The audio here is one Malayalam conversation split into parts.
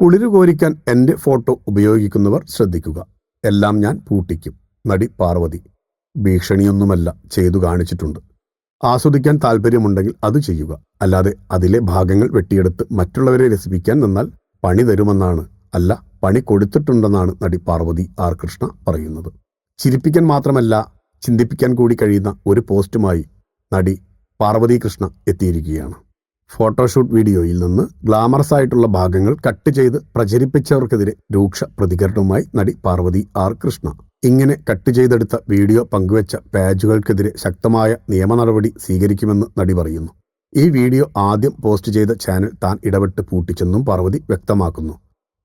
കുളിരു കോരിക്കാൻ എന്റെ ഫോട്ടോ ഉപയോഗിക്കുന്നവർ ശ്രദ്ധിക്കുക. എല്ലാം ഞാൻ പൂട്ടിക്കും. നടി പാർവതി. ഭീഷണിയൊന്നുമല്ല ചെയ്തു കാണിച്ചിട്ടുണ്ട്. ആസ്വദിക്കാൻ താല്പര്യമുണ്ടെങ്കിൽ അത് ചെയ്യുക. അല്ലാതെ അതിലെ ഭാഗങ്ങൾ വെട്ടിയെടുത്ത് മറ്റുള്ളവരെ രസിപ്പിക്കാൻ നിന്നാൽ പണി തരുമെന്നാണ്. അല്ല പണി കൊടുത്തിട്ടുണ്ടെന്നാണ് നടി പാർവതി ആർ കൃഷ്ണ പറയുന്നത്. ചിരിപ്പിക്കാൻ മാത്രമല്ല ചിന്തിപ്പിക്കാൻ കൂടി കഴിയുന്ന ഒരു പോസ്റ്റുമായി നടി പാർവതി കൃഷ്ണ എത്തിയിരിക്കുകയാണ്. ഫോട്ടോഷൂട്ട് വീഡിയോയിൽ നിന്ന് ഗ്ലാമറസ് ആയിട്ടുള്ള ഭാഗങ്ങൾ കട്ട് ചെയ്ത് പ്രചരിപ്പിച്ചവർക്കെതിരെ രൂക്ഷ പ്രതികരണവുമായി നടി പാർവതി ആർ കൃഷ്ണ. ഇങ്ങനെ കട്ട് ചെയ്തെടുത്ത വീഡിയോ പങ്കുവച്ച പേജുകൾക്കെതിരെ ശക്തമായ നിയമ നടപടി സ്വീകരിക്കുമെന്ന് നടി പറയുന്നു. ഈ വീഡിയോ ആദ്യം പോസ്റ്റ് ചെയ്ത ചാനൽ താൻ ഇടപെട്ട് പൂട്ടിച്ചെന്നും പാർവതി വ്യക്തമാക്കുന്നു.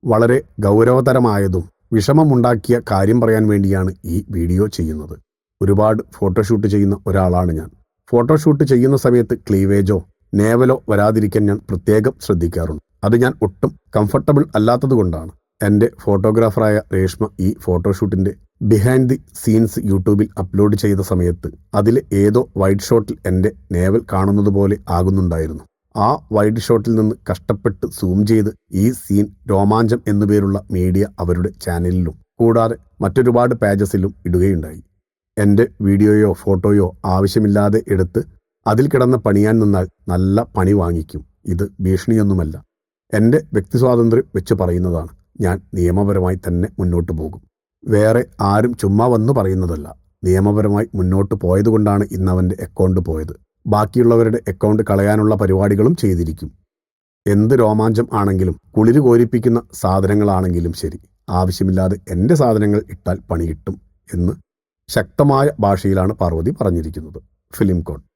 വളരെ ഗൗരവതരമായതും വിഷമമുണ്ടാക്കിയ കാര്യം പറയാൻ വേണ്ടിയാണ് ഈ വീഡിയോ ചെയ്യുന്നത്. ഒരുപാട് ഫോട്ടോഷൂട്ട് ചെയ്യുന്ന ഒരാളാണ് ഞാൻ. ഫോട്ടോഷൂട്ട് ചെയ്യുന്ന സമയത്ത് ക്ലീവേജോ നേവലോ വരാതിരിക്കാൻ ഞാൻ പ്രത്യേകം ശ്രദ്ധിക്കാറുണ്ട്. അത് ഞാൻ ഒട്ടും കംഫർട്ടബിൾ അല്ലാത്തതുകൊണ്ടാണ്. എന്റെ ഫോട്ടോഗ്രാഫറായ രേഷ്മ ഈ ഫോട്ടോഷൂട്ടിന്റെ ബിഹൈൻഡ് ദി സീൻസ് യൂട്യൂബിൽ അപ്ലോഡ് ചെയ്ത സമയത്ത് അതിലെ ഏതോ വൈഡ് ഷോട്ടിൽ എന്റെ നേവൽ കാണുന്നത് പോലെ ആകുന്നുണ്ടായിരുന്നു. ആ വൈഡ് ഷോട്ടിൽ നിന്ന് കഷ്ടപ്പെട്ട് സൂം ചെയ്ത് ഈ സീൻ രോമാഞ്ചം എന്നുപേരുള്ള മീഡിയ അവരുടെ ചാനലിലും കൂടാതെ മറ്റൊരുപാട് പേജസിലും ഇടുകയുണ്ടായി. എന്റെ വീഡിയോയോ ഫോട്ടോയോ ആവശ്യമില്ലാതെ എടുത്ത് അതിൽ കിടന്ന പണിയാൻ നിന്നാൽ നല്ല പണി വാങ്ങിക്കും. ഇത് ഭീഷണിയൊന്നുമല്ല. എന്റെ വ്യക്തിസ്വാതന്ത്ര്യം വെച്ച് പറയുന്നതാണ്. ഞാൻ നിയമപരമായി തന്നെ മുന്നോട്ട് പോകും. വേറെ ആരും ചുമ്മാ വന്നു പറയുന്നതല്ല. നിയമപരമായി മുന്നോട്ട് പോയതുകൊണ്ടാണ് ഇന്ന് അവന്റെ അക്കൗണ്ട് പോയത്. ബാക്കിയുള്ളവരുടെ അക്കൗണ്ട് കളയാനുള്ള പരിപാടികളും ചെയ്തിരിക്കും. എന്ത് രോമാഞ്ചം ആണെങ്കിലും കുളിര് കോരിപ്പിക്കുന്ന സാധനങ്ങളാണെങ്കിലും ശരി. ആവശ്യമില്ലാതെ എന്റെ സാധനങ്ങൾ ഇട്ടാൽ പണി കിട്ടും എന്ന് ശക്തമായ ഭാഷയിലാണ് പാർവതി പറഞ്ഞിരിക്കുന്നത്. Film code